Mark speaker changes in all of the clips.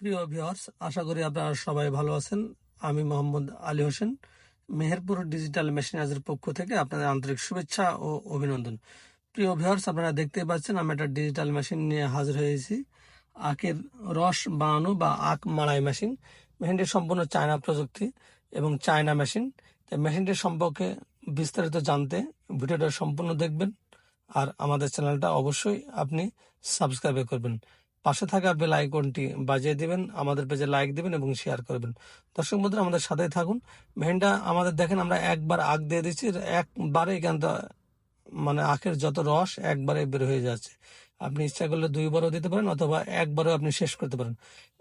Speaker 1: প্রিয় ভিউয়ার্স আশা করি আপনারা সবাই ভালো আছেন। আমি মোহাম্মদ আলী হোসেন, মেহেরপুর ডিজিটাল মেশিনারিজের পক্ষ থেকে আপনাদের আন্তরিক শুভেচ্ছা ও অভিনন্দন। প্রিয় ভিউয়ার্স আপনারা দেখতেই পাচ্ছেন, আমি একটা ডিজিটাল মেশিন নিয়ে হাজির হয়েছি। আখের রস বানানো বা আখ মাড়াই মেশিন। মেশিনটি সম্পূর্ণ চায়না প্রযুক্তি এবং চায়না মেশিন। তাই মেশিনটির সম্পর্কে বিস্তারিত জানতে ভিডিওটা সম্পূর্ণ দেখবেন। আর আমাদের চ্যানেলটা অবশ্যই আপনি সাবস্ক্রাইব করবেন। পাশে থাকা বেল আইকনটি বাজিয়ে দিবেন, আমাদের পেজে লাইক দিবেন এবং শেয়ার করবেন। দর্শক বন্ধুরা, আমাদের সাথেই থাকুন। মেহেনটা আমাদের দেখেন আমরা একবার আগ দিয়ে দিচ্ছি, একবারে থেকে মানে আখের যত রস, একবারে বের হয়ে যাচ্ছে। আপনি ইচ্ছা করলে দুইবারও দিতে পারেন অথবা একবারও আপনি শেষ করতে পারেন।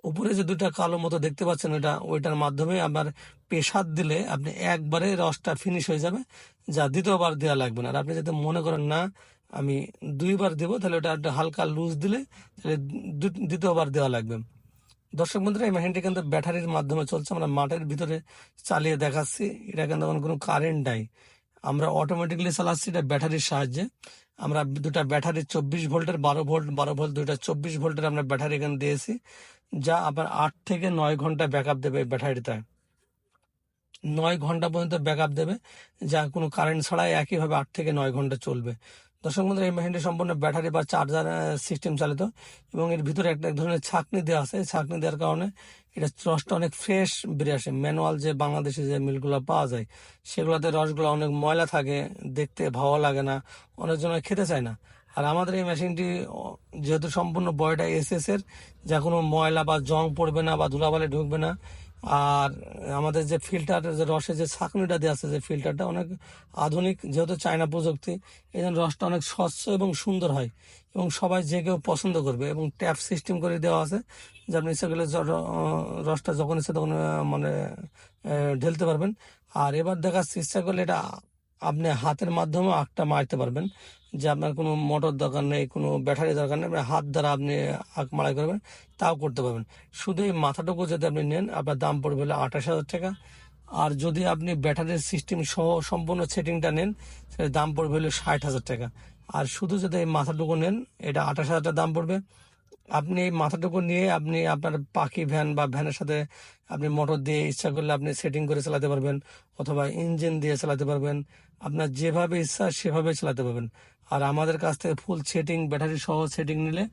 Speaker 1: উপরে যে দুইটা কালো মতো দেখতে পাচ্ছেন ওটা ওইটার মাধ্যমে আবার পেশাদ দিলে আপনি একবারে রসটা ফিনিশ হয়ে যাবে, যা দ্বিতীয়বার দেওয়া লাগবে না। আর আপনি যদি মনে করেন না আমি দুইবার দেবো, তাহলে ওটা একটা হালকা লুজ দিলে তাহলে দ্বিতীয়বার দেওয়া লাগবে। দর্শক বন্ধুরা, এই মেশিনটি কিন্তু ব্যাটারির মাধ্যমে চলছে। আমরা মাঠের ভিতরে চালিয়ে দেখাচ্ছি। এটা কিন্তু এখন কোনো কারেন্ট নাই। আমরা অটোমেটিকলি চালাচ্ছি, এটা ব্যাটারির সাহায্যে। আমরা দুটা ব্যাটারি চব্বিশ ভোল্টের, বারো ভোল্ট বারো ভোল্ট, দুইটা চব্বিশ ভোল্টের আমরা ব্যাটারি এখানে দিয়েছি, যা আপনার আট থেকে নয় ঘণ্টা ব্যাকআপ দেবে ব্যাটারিটা। নয় ঘণ্টা পর্যন্ত ব্যাকআপ দেবে, যা কোনো কারেন্ট ছাড়াই একইভাবে আট থেকে নয় ঘণ্টা চলবে। দর্শক বন্ধুরা, এই মেশিনটি সম্পূর্ণ ব্যাটারি বা চার্জার সিস্টেম চালিত এবং এর ভিতরে একটা এক ধরনের ছাকনি দেওয়া আছে। ছাকনি দেওয়ার কারণে এটা রসটা অনেক ফ্রেশ বেরিয়ে আসে। ম্যানুয়াল যে বাংলাদেশে যে মিলগুলো পাওয়া যায়, সেগুলোতে রসগুলো অনেক ময়লা থাকে, দেখতে ভালো লাগে না, অনেকজন খেতে চায় না। আর আমাদের এই মেশিনটি যেহেতু সম্পূর্ণ বয়টা এসএস এর, যা কোনো ময়লা বা জং পড়বে না বা ধুলাবালে ঢুকবে না আর আমাদের যে ফিল্টার যে রসে যে ছাঁকনিটা দেওয়া আছে, যে ফিল্টারটা অনেক আধুনিক, যেহেতু চায়না প্রযুক্তি, এই জন্য রসটা অনেক স্বচ্ছ এবং সুন্দর হয় এবং সবাই যে কেউ পছন্দ করবে এবং ট্যাপ সিস্টেম করে দেওয়া আছে, যে আপনি ইচ্ছা করলে রসটা যখন ইচ্ছে তখন মানে ঢেলতে পারবেন। আর এবার দেখাচ্ছি, ইচ্ছা করলে এটা আপনি হাতের মাধ্যমে আখটা মারতে পারবেন। যে আপনার কোনো মোটর দরকার নেই, কোনো ব্যাটারি দরকার নেই আপনি হাত দ্বারা আপনি আখ মারাই করবেন, তাও করতে পারবেন। শুধু এই মাথাটুকু যদি আপনি নেন, আপনার দাম পড়বে হলো আঠাশ হাজার টাকা। আর যদি আপনি ব্যাটারির সিস্টেম সহ সম্পূর্ণ সেটিংটা নেন সেটার দাম পড়বে হলো ষাট হাজার টাকা। আর শুধু যদি এই মাথাটুকু নেন, এটা আঠাশ হাজার টাকা দাম পড়বে। আপনি এই মাথাটুকু নিয়ে আপনি আপনার পাখি ভ্যান বা ভ্যানের সাথে আপনি মোটর দিয়ে ইচ্ছা করলে আপনি সেটিং করে চালাতে পারবেন অথবা ইঞ্জিন দিয়ে চালাতে পারবেন। আপনার যেভাবে ইচ্ছা সেভাবে চালাতে পারবেন। আর আমাদের কাছ থেকে ফুল সেটিং, ব্যাটারি সহ সেটিং নিলে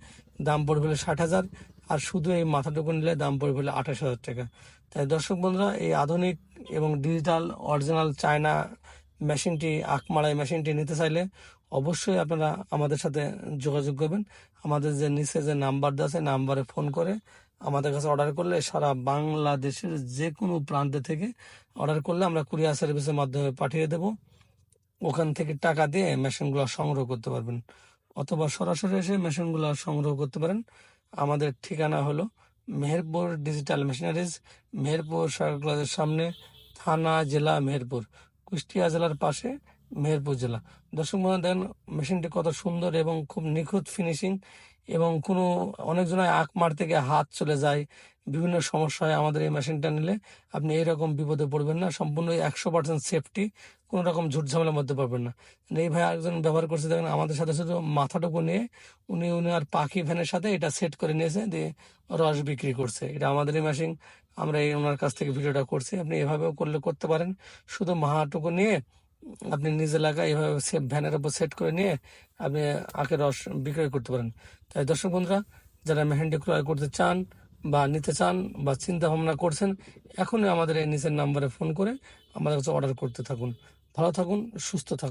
Speaker 1: দাম পড়বে ষাট হাজার। আর শুধু এই মাথাটুকু নিলে দাম পড়বে আঠাশ হাজার টাকা। তাই দর্শক বন্ধুরা, এই আধুনিক এবং ডিজিটাল অরিজিনাল চায়না মেশিনটি আখমারাই মেশিনটি নিতে চাইলে অবশ্যই আপনারা আমাদের সাথে যোগাযোগ করবেন। আমাদের যে নিচে যে নাম্বার দেওয়া আছে, নাম্বারে ফোন করে আমাদের কাছে অর্ডার করলে সারা বাংলাদেশের যে কোনো প্রান্তে থেকে অর্ডার করলে আমরা কুরিয়ার সার্ভিসের মাধ্যমে পাঠিয়ে দেব। ওখান থেকে টাকা দিয়ে মেশিনগুলো সংগ্রহ করতে পারবেন। অথবা সরাসরি এসে মেশিনগুলো সংগ্রহ করতে পারেন। আমাদের ঠিকানা হলো মেহেরপুর ডিজিটাল মেশিনারিজ মেহেরপুর সরকার সামনে, থানা, জেলা মেহেরপুর, কুষ্টিয়া জেলার পাশে মেহেরপুর জেলা। দর্শক বন্ধু দেখেন, মেশিনটি কত সুন্দর এবং খুব নিখুঁত ফিনিশিং এবং কোনো অনেকজনের আখ মারতে গিয়ে হাত চলে যায়, বিভিন্ন সমস্যা হয় আমাদের এই মেশিনটা নিলে। আপনি এইরকম বিপদে পড়বেন না, সম্পূর্ণ একশো পার্সেন্ট সেফটি কোনো রকম ঝুট ঝামেলার মধ্যে পারবেন না। এই ভাই একজন ব্যবহার করছে, দেখেন আমাদের সাথে শুধু মাথাটুকু নিয়ে উনি উনি আর পাখি ভ্যানের সাথে এটা সেট করে নিয়েছে, দিয়ে রস বিক্রি করছে। এটা আমাদের এই মেশিন আমরা এই ওনার কাছ থেকে ভিডিওটা করছি। আপনি এভাবেও করলে করতে পারেন। শুধু মাহাটুকু নিয়ে আপনি নিজে লাগা সেভ ভ্যানের উপর সেট করে নিয়ে আপনি আখের রস বিক্রয় করতে পারেন। তাই দর্শক বন্ধুরা, যারা মেহেন্ডি ক্রয় করতে চান বা নিতে চান বা চিন্তা ভাবনা করছেন, এখনই আমাদের এই নিচের নাম্বারে ফোন করে আমাদের কাছে অর্ডার করতে থাকুন। ভালো থাকুন, সুস্থ থাকুন।